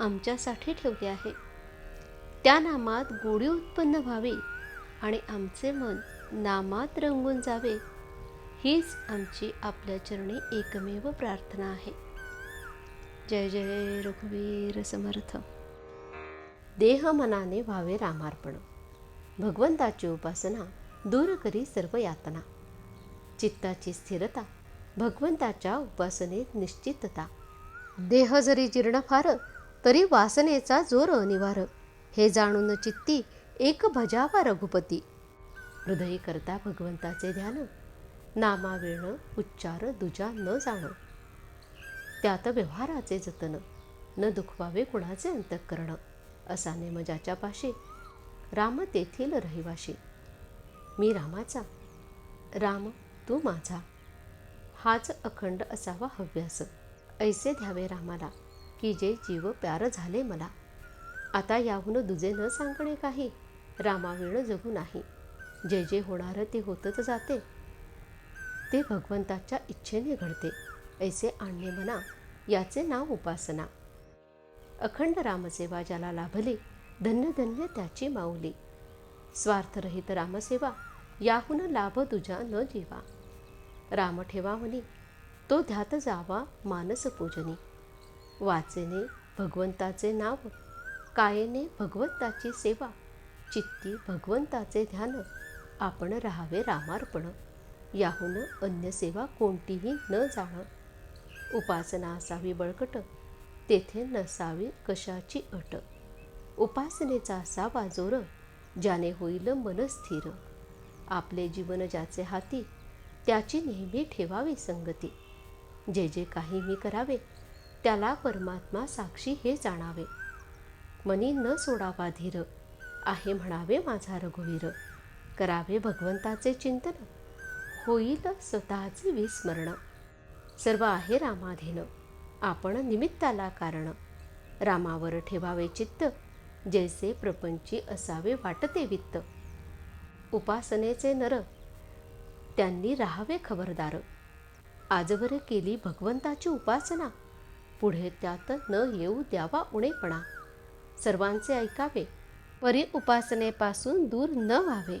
आमच्यासाठी ठेवले आहे. त्या नामात गोडी उत्पन्न व्हावी आणि आमचे मन नामात रंगून जावे हीच आमची आपल्या चरणी एकमेव प्रार्थना आहे. जय जय रघुवीर समर्थ. देह मनाने व्हावे रामार्पण. भगवंताची उपासना दूर करी सर्व यातना. चित्ताची स्थिरता भगवंताच्या उपासनेत निश्चितता. देह जरी जीर्ण फार तरी वासनेचा जोर अनिवार्य. हे जाणून चित्ती एक भजावा रघुपती. हृदयी करता भगवंताचे ध्यान. नामावेण उच्चार दुजा न जाण. त्यात व्यवहाराचे जतन. न दुखवावे कुणाचे अंतःकरण. असा नेमजाच्या पाशी. राम तेथील रहिवाशी. मी रामाचा. राम तू माझा. हाच अखंड असावा हव्यास. ऐसे द्यावे रामाला. की जे जीव प्यार झाले मला. आता याहून दुजे न सांगणे काही. रामाविण जगू नाही. जे जे होणार ते होतच जाते. ते भगवंताच्या इच्छेने घडते. ऐसे आणणे म्हणा याचे नाव उपासना. अखंड रामसेवा ज्याला लाभली धन्य धन्य त्याची माऊली. स्वार्थरहित रामसेवा याहून लाभ तुझ्या न जीवा. राम ठेवा म्हणी तो ध्यात जावा मानस पूजनी. वाचेने भगवंताचे नाव कायेने भगवंताची सेवा चित्ती भगवंताचे ध्यान आपण राहावे रामार्पण याहून अन्य सेवा कोणतीही न जाण. उपासना असावी बळकट तेथे नसावी कशाची अट. उपासनेचा असावा जोर ज्याने होईल मन स्थिर. आपले जीवन ज्याचे हाती त्याची नेहमी ठेवावी संगती. जे जे काही मी करावे त्याला परमात्मा साक्षी हे जाणावे. मनी न सोडावा धीर आहे म्हणावे माझा रघुवीर. करावे भगवंताचे चिंतन होईल स्वतःचे विस्मरण. सर्व आहे रामाधीन आपण निमित्ताला कारण. रामावर ठेवावे चित्त जैसे प्रपंची असावे वाटते वित्त. उपासनेचे नर त्यांनी राहावे खबरदार. आजवर केली भगवंताची उपासना पुढे त्यात न येऊ द्यावा उणेपणा. सर्वांचे ऐकावे. परी उपासनेपासून दूर न व्हावे.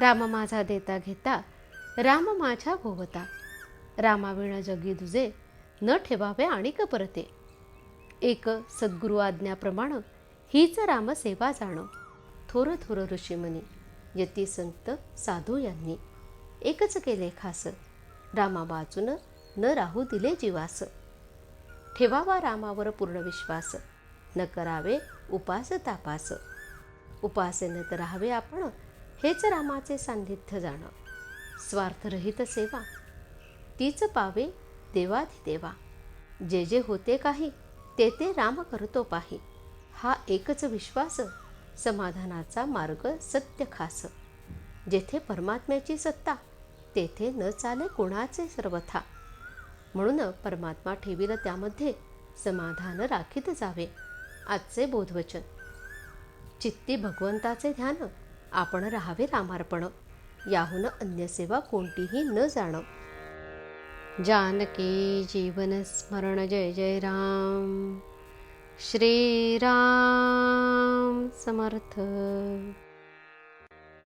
राम माझा देता घेता राम माझ्या भोवता. रामाविण जगी दुजे न ठेवावे आणि परते. एक सद्गुरु आज्ञाप्रमाण हीच रामसेवा जाणं. थोर थोर ऋषीमनी यती संत साधू यांनी. एकच केले खास. रामा वाचून न राहू दिले जीवास. ठेवावा रामावर पूर्ण विश्वास. न करावे उपास तापास. उपासनेत राहावे आपण हेच रामाचे सान्निध्य जाणं. स्वार्थरहित सेवा. तीच पावे देवाधिदेवा. जे जे होते काही ते ते राम करतो पाही. हा एकच विश्वास समाधानाचा मार्ग सत्य खास. जेथे परमात्म्याची सत्ता तेथे न चाले कोणाचे सर्वथा. म्हणून परमात्मा ठेवीला त्यामध्ये समाधान राखीत जावे. आजचे बोधवचन. चित्ती भगवंताचे ध्यान आपण राहावे रामार्पण. याहून अन्य सेवा कोणतीही न जाणं. जानकी जीवन स्मरण जय जय राम. श्रीराम समर्थ.